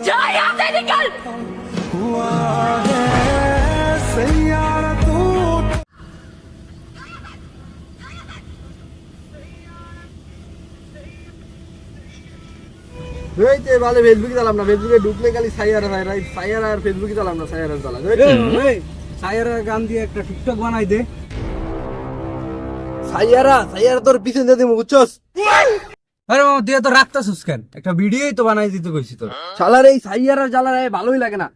जा यहाँ से निकल এই তো ভালো ফেসবুকে চালাম না ফেসবুকে ঢুকলে খালি সাইয়ারা সাইয়ারা সাইয়ারা আর ফেসবুকে চালাম না সাইয়ারা চালা সাইয়ারা গান দিয়ে একটা টিকটক বানাই দে সাইয়ারা সাইয়ারা তোর পিছন দিয়ে দিমু বুঝছস আরে মামা তুই তো রাখতাছিস কেন? একটা ভিডিওই তো বানাই দিতে কইছি তোর। শালার এই সাইয়ারা জ্বালার এই ভালোই লাগে না।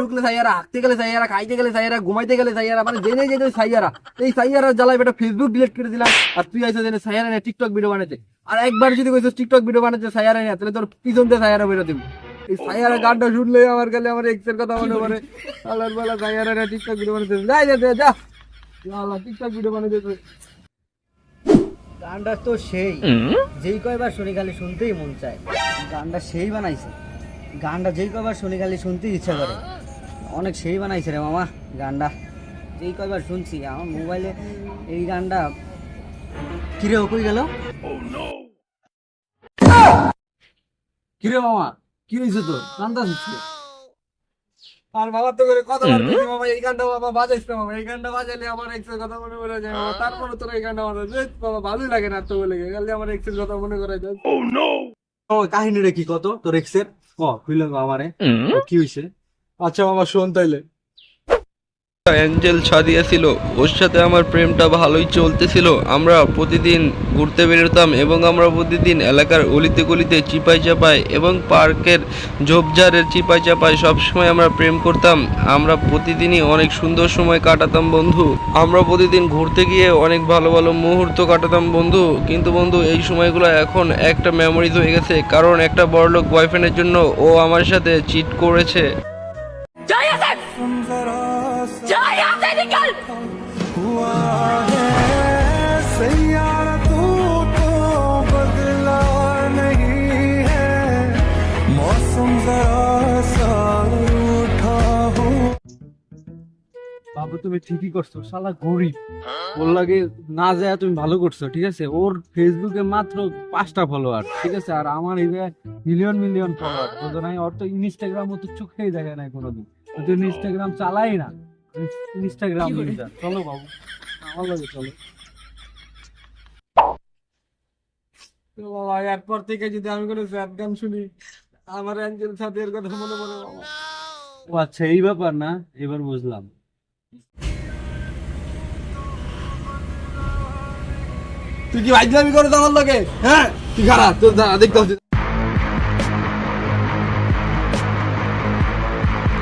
ঢুকলে সাইয়ারা হাঁটতে গেলে সাইয়ারা খাইতে গেলে সাইয়ারা ঘুমাইতে গেলে সাইয়ারা মানে জেনে জেনে সাইয়ারা। এই সাইয়ারা জ্বালায় বেটা ফেসবুক ডিলিট করে দিলাম আর তুই আইসা জেনে সাইয়ারা নিয়ে টিকটক ভিডিও বানাতে আর একবার যদি কইছিস টিকটক ভিডিও বানাতে সাইয়ারা নিয়ে তাহলে তোর পিছন দিয়ে সাইয়ারা বেরো দিবি। এই সাইয়ারা গানটা শুনলে আমার গেলে আমার এক্সের কথা মনে পড়ে। আল্লাহর বেলা সাইয়ারা নিয়ে টিকটক ভিডিও বানাতে যাই যা যা, যা আল্লাহ টিকটক ভিডিও বানাতে গানটা তো সেই। যেই কয়বার শুনি খালি শুনতেই মন চায়। গানটা সেই বানাইছে। গানটা যেই কয়বার শুনি খালি শুনতেই ইচ্ছা করে। অনেক সেই বানাইছে রে মামা গানটা। যেই কয়বার শুনছি আমার মোবাইলে এই গানটা কিরে ও কই গেল? কিরে মামা কি হয়েছে তোর? কান্দাছিস কি? আর বাবা তো করে কথা বলতে বাবা এই গানটা বাবা বাজাইস না বাবা এই গানটা বাজাইলে আমার এক্সের কথা মনে পড়ে যায়। বাবা তারপরে তোর এই গানটা আমার বাবা ভালোই লাগে না তো বলে গেলে আমার এক্সের কথা মনে করে যায়। ও কাহিনীটা কি কত? তোর এক্সের ক কইল আমারে ও কি হইছে? আচ্ছা বাবা শোন তাইলে। অ্যাঞ্জেল ছাদিয়া ছিল ওর সাথে আমার প্রেমটা ভালোই চলতেছিল। আমরা প্রতিদিন ঘুরতে বেরোতাম এবং আমরা প্রতিদিন এলাকার অলিতে গলিতে চিপাই চাপাই এবং পার্কের ঝোপঝাড়ের চিপাই চাপাই সবসময় আমরা প্রেম করতাম। আমরা প্রতিদিনই অনেক সুন্দর সময় কাটাতাম, বন্ধু। আমরা প্রতিদিন ঘুরতে গিয়ে অনেক ভালো ভালো মুহূর্ত কাটাতাম, বন্ধু। কিন্তু, বন্ধু, এই সময়গুলো এখন একটা মেমোরিজ হয়ে গেছে। কারণ একটা বড়লোক বয়ফ্রেন্ডের জন্য ও আমার সাথে চিট করেছে। जा यहाँ से निकल বাবু তুমি ঠিকই করছো শালা গরিব ওর লাগে না যায় তুমি ভালো করছো ঠিক আছে ওর ফেসবুকে মাত্র পাঁচটা ফলোয়ার ঠিক আছে আর আমার এই মিলিয়ন মিলিয়ন ফলোয়ার বুঝো নাই ওর তো ইনস্টাগ্রাম তো চোখেই দেখে নাই কোনোদিন ও তো ইনস্টাগ্রাম চালাই না Instagram user. চলো বাবু। আমার লাগে চলো। বাবা এরপর থেকে যদি আমি কোনো স্যাড গান শুনি আমার অ্যাঞ্জেল সাথের কথা মনে পড়ে বাবা। ও আচ্ছা এই ব্যাপার না? এবার বুঝলাম। তুই কি ভাইজলামি করে আমার লগে? হ্যাঁ? তুই খারাপ তোর দেখতে